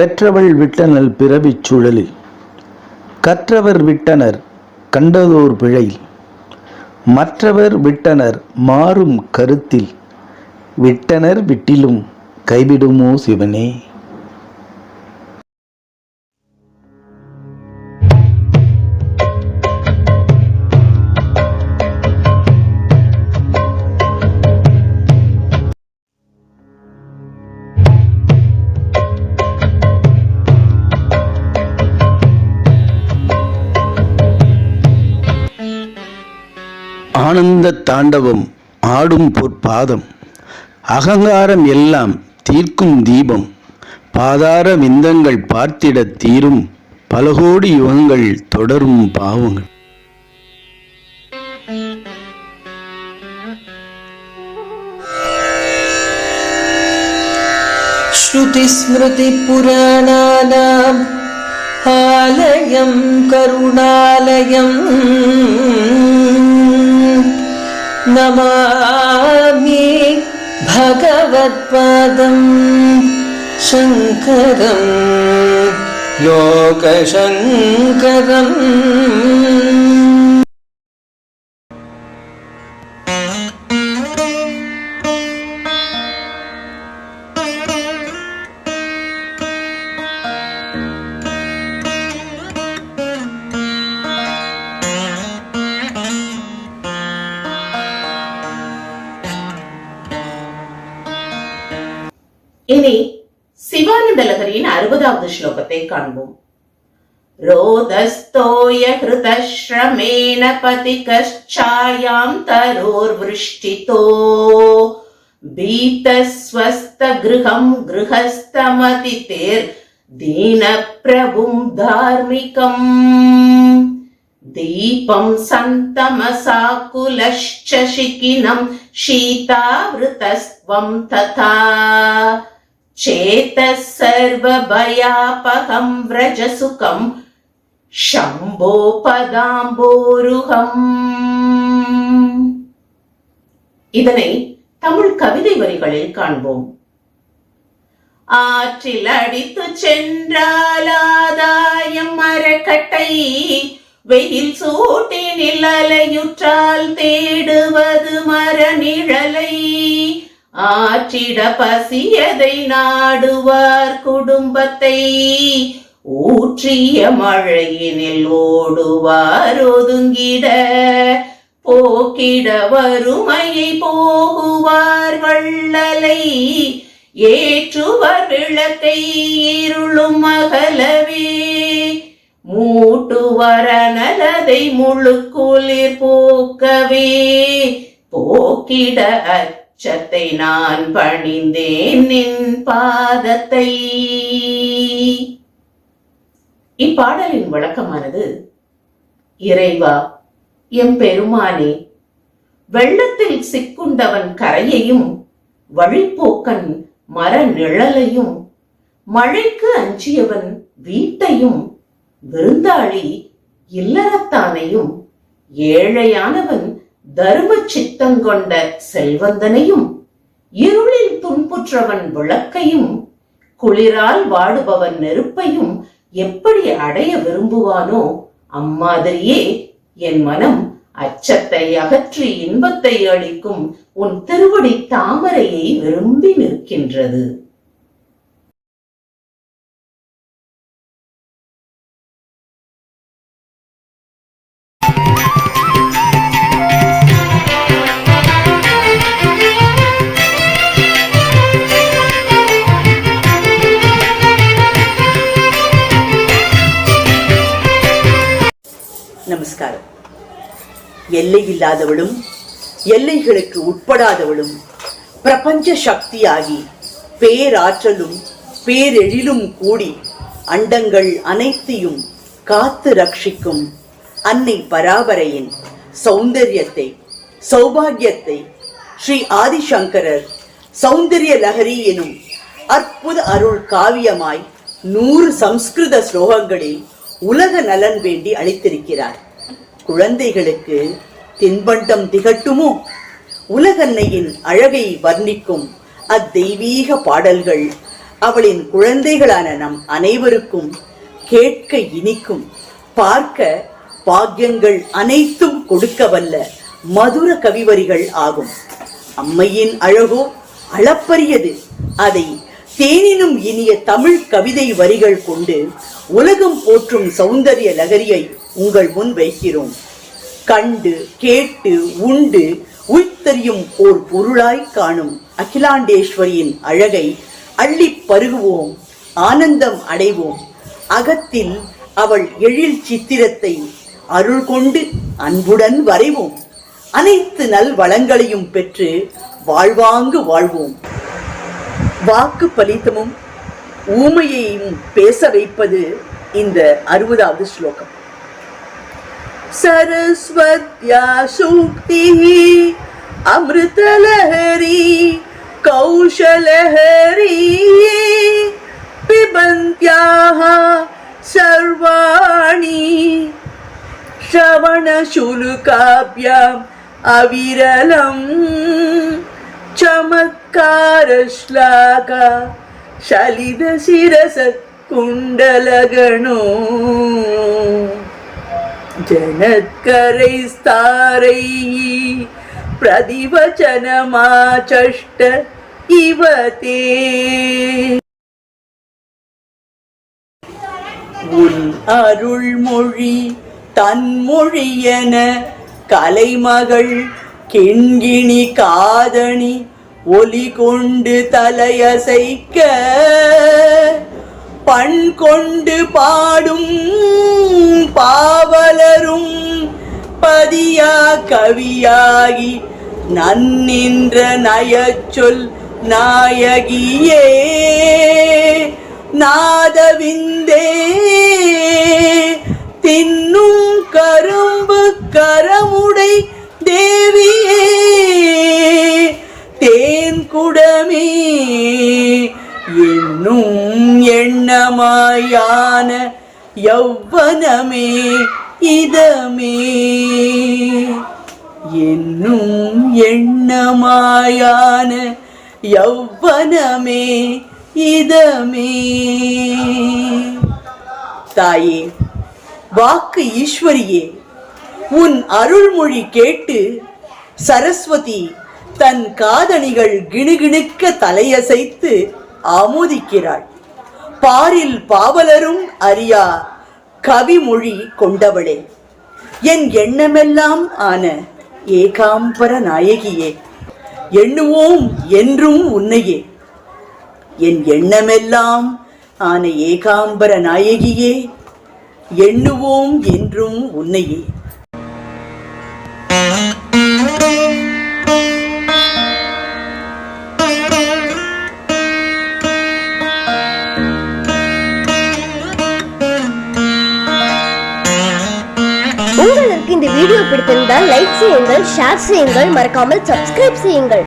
பெற்றவள் விட்டனல் பிறவிச் சுழலில். கற்றவர் விட்டனர் கண்டதோர் பிழையில். மற்றவர் விட்டனர் மாறும் கருத்தில். விட்டனர் விட்டிலும் கைவிடுமோ சிவனே? ஆனந்த தாண்டவம் ஆடும் பொற்பாதம் அகங்காரம் எல்லாம் தீர்க்கும் தீபம். பாதார விந்தங்கள் பார்த்திட தீரும் பலகோடி யுகங்கள் தொடரும் பாவங்கள். ஸ்ருதிஸ்மிருதிபுராணானாம் ஆலயம் கருணாலயம். नमामि भगवत्पादं शङ्करं लोकशङ्करम् சிவானந்த லகரியின் அறுபதாவது ஸ்லோகத்தை காண்போம் ரோதஸ்தோய ஹிருதஸ்ரமேன பதிகச்சாயாம் தரோர்விருஷ்டிதோ பீதஸ்வஸ்த கிருஹம் கிருஹஸ்தமதிதேர் தீன பிரபும் தார்மிகம் दीपं सन्तमसाकुलश्च शिखिनं शीतावृतस्त्वं तथा चेतः सर्वभयापहं व्रजसुखं शम्भो பதாம்போருகம் இதனை தமிழ் கவிதை வரிகளில் காண்போம் ஆற்றில் அடித்து சென்றால் ஆதாயம் மரக்கட்டை வெயில் சூட்டினில் அலையுற்றால் தேடுவது மரநிழலை ஆற்றிட பசியதை நாடுவார் குடும்பத்தை. ஊற்றிய மழையினில் ஓடுவார் ஒதுங்கிட. போக்கிட வறுமையை போகுவார் வள்ளலை. ஏற்றுவர் விளக்கை இருளும் அகலவே. மூட்டுவர் அனலதை முழு குளிர் போக்கவே. போக்கிட அச்சத்தை நான் பணிந்தேன் நின் பாதத்தை. இப்பாடலின் விளக்கமானது இறைவா எம் பெருமானே வெள்ளத்தில் சிக்குண்டவன் கரையையும் வழிப்போக்கன் மர நிழலையும் மழைக்கு அஞ்சியவன் வீட்டையும் விருந்தாளி இல்லறத்தானையும் ஏழையானவன் தர்மச் சித்தம் கொண்ட செல்வந்தனையும் இருளில் துன்புற்றவன் விளக்கையும் குளிரால் வாடுபவன் நெருப்பையும் எப்படி அடைய விரும்புவானோ அம்மாதிரியே என் மனம் அச்சத்தை அகற்றி இன்பத்தை அளிக்கும் உன் திருவடி தாமரையை விரும்பி நிற்கின்றது. எல்லை இல்லாதவளும் எல்லைகளுக்கு உட்படாதவளும் பிரபஞ்ச சக்தியாகி பேராற்றலும் பேரெழிலும் கூடி அண்டங்கள் அனைத்தையும் காத்து ரட்சிக்கும் அன்னை பராபரையின் சௌந்தரியத்தை சௌபாகியத்தை ஸ்ரீ ஆதிசங்கரர் சௌந்தரிய லஹரி எனும் அற்புத அருள் காவியமாய் நூறு சம்ஸ்கிருத ஸ்லோகங்களில் உலக நலன் வேண்டி அளித்திருக்கிறார். குழந்தைகளுக்கு தின்பண்டம் திகட்டுமோ? உலகன்னையின் அழகை வர்ணிக்கும் அத்தெய்வீக பாடல்கள் அவளின் குழந்தைகளான நம் அனைவருக்கும் கேட்க இனிக்கும் பார்க்க பாக்கியங்கள் அனைத்தும் கொடுக்க வல்ல மதுர கவிவரிகள் ஆகும். அம்மையின் அழகோ அளப்பரியது. அதை தேனினும் இனிய தமிழ் கவிதை வரிகள் கொண்டு உலகம் போற்றும் சௌந்தரிய லகரியை உங்கள் முன் வைக்கிறோம். கண்டு கேட்டு உண்டு உய்த்தறியும் ஓர் பொருளாய் காணும் அகிலாண்டேஸ்வரியின் அழகை அள்ளிப் பருகுவோம் ஆனந்தம் அடைவோம். அகத்தில் அவள் எழில் சித்திரத்தை அருள் கொண்டு அன்புடன் வரைவோம். அனைத்து நல் வளங்களையும் பெற்று வாழ்வாங்கு வாழ்வோம். வாக்கு பலித்தமும் ஊமையையும் பேச வைப்பது இந்த அறுபதாவது ஸ்லோகம். सरस्वत्या सूक्तिः अमृतलहरी कौशलहरी पिबन्त्याः सर्वाणि। श्रवणशुल्काभ्याम् अविरलम् चमत्कारश्लाघा शलितशिरसकुण्डलगणो जनत्करैस्तारैः प्रतिवचनमाचष्ट इव ते உன் அருள்மொழி தன்மொழியென கலைமகள் கிண்கிணி காதணி ஒலி கொண்டு தலையசைக்க பண் கொண்டு பாடும் பாவலரும் பதியா கவியாகி நன்னின்ற நயச்சொல் நாயகியே நாதவிந்தே தின்னும் கரும்பு கரமுடை தேவியே தேன் குடமே என்னும் எண்ணமாயான யௌவனமே இதமே என்னும் எண்ணமாயான யௌவனமே இதமே. தாயே வாக்கு ஈஸ்வரியே உன் அருள்மொழி கேட்டு சரஸ்வதி தன் காதணிகள் கிணுகிணுக்க தலையசைத்து ஆமோதிக்கிறாள். பாரில் பாவலரும் அறியா கவிமொழி கொண்டவளே. என் எண்ணமெல்லாம் ஆன ஏகாம்பர நாயகியே. எண்ணுவோம் என்றும் உன்னையே. என் எண்ணமெல்லாம் ஆன ஏகாம்பர நாயகியே. எண்ணுவோம் என்றும் உன்னையே. லைக் செய்யுங்கள் ஷேர் செய்யுங்கள் மறக்காமல் சப்ஸ்கிரைப் செய்யுங்கள்.